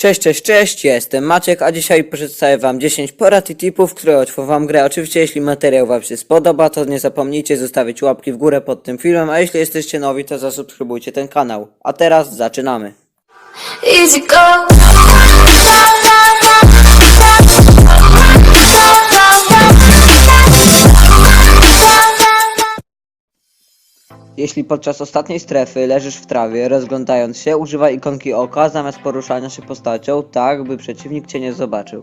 Cześć, cześć, cześć, jestem Maciek, a dzisiaj przedstawię wam 10 porad i tipów, które łatwo wam grę. Oczywiście jeśli materiał wam się spodoba, to nie zapomnijcie zostawić łapki w górę pod tym filmem, a jeśli jesteście nowi, to zasubskrybujcie ten kanał. A teraz zaczynamy. Easy go. Jeśli podczas ostatniej strefy leżysz w trawie, rozglądając się, używaj ikonki oka zamiast poruszania się postacią, tak by przeciwnik cię nie zobaczył.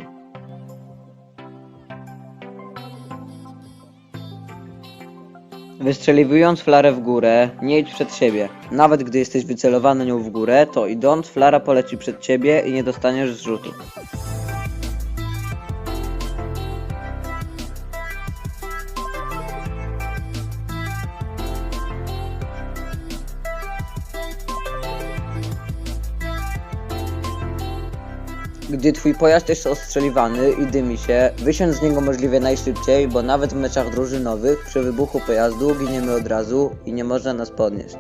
Wystrzeliwując flarę w górę, nie idź przed siebie. Nawet gdy jesteś wycelowany nią w górę, to idąc, flara poleci przed ciebie i nie dostaniesz zrzutu. Gdy twój pojazd jest ostrzeliwany i dymi się, wysiądź z niego możliwie najszybciej, bo nawet w meczach drużynowych przy wybuchu pojazdu giniemy od razu i nie można nas podnieść.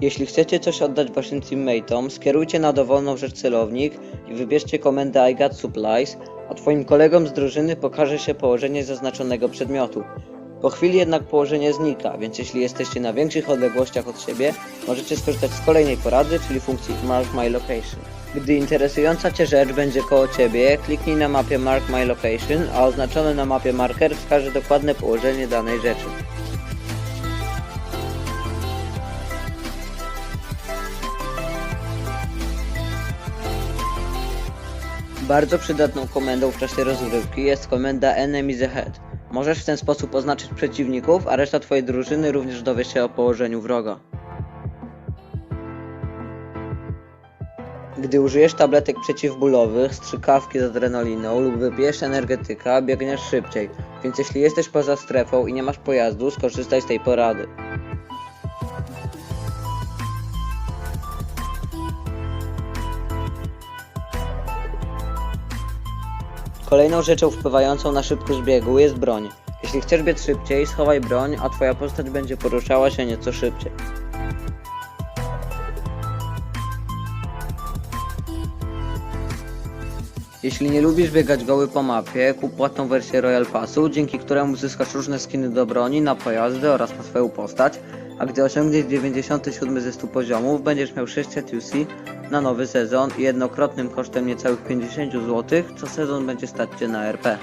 Jeśli chcecie coś oddać waszym teammateom, skierujcie na dowolną rzecz celownik i wybierzcie komendę I got supplies, a twoim kolegom z drużyny pokaże się położenie zaznaczonego przedmiotu. Po chwili jednak położenie znika, więc jeśli jesteście na większych odległościach od siebie, możecie skorzystać z kolejnej porady, czyli funkcji Mark My Location. Gdy interesująca Cię rzecz będzie koło Ciebie, kliknij na mapie Mark My Location, a oznaczony na mapie marker wskaże dokładne położenie danej rzeczy. Bardzo przydatną komendą w czasie rozgrywki jest komenda Enemies Ahead. Możesz w ten sposób oznaczyć przeciwników, a reszta twojej drużyny również dowie się o położeniu wroga. Gdy użyjesz tabletek przeciwbólowych, strzykawki z adrenaliną lub wypijesz energetyka, biegniesz szybciej, więc jeśli jesteś poza strefą i nie masz pojazdu, skorzystaj z tej porady. Kolejną rzeczą wpływającą na szybkość biegu jest broń. Jeśli chcesz biec szybciej, schowaj broń, a twoja postać będzie poruszała się nieco szybciej. Jeśli nie lubisz biegać goły po mapie, kup płatną wersję Royal Passu, dzięki któremu zyskasz różne skiny do broni, na pojazdy oraz na swoją postać, a gdy osiągniesz 97 ze 100 poziomów, będziesz miał 600 UC na nowy sezon i jednokrotnym kosztem niecałych 50 zł, co sezon będzie stać Cię na RP.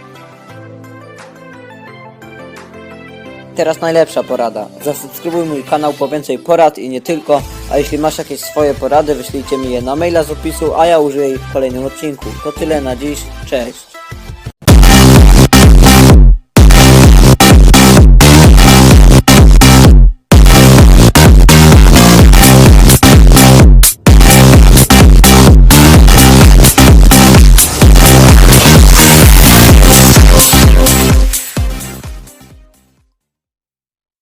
Teraz najlepsza porada. Zasubskrybuj mój kanał po więcej porad i nie tylko, a jeśli masz jakieś swoje porady, wyślijcie mi je na maila z opisu, a ja użyję ich w kolejnym odcinku. To tyle na dziś, cześć.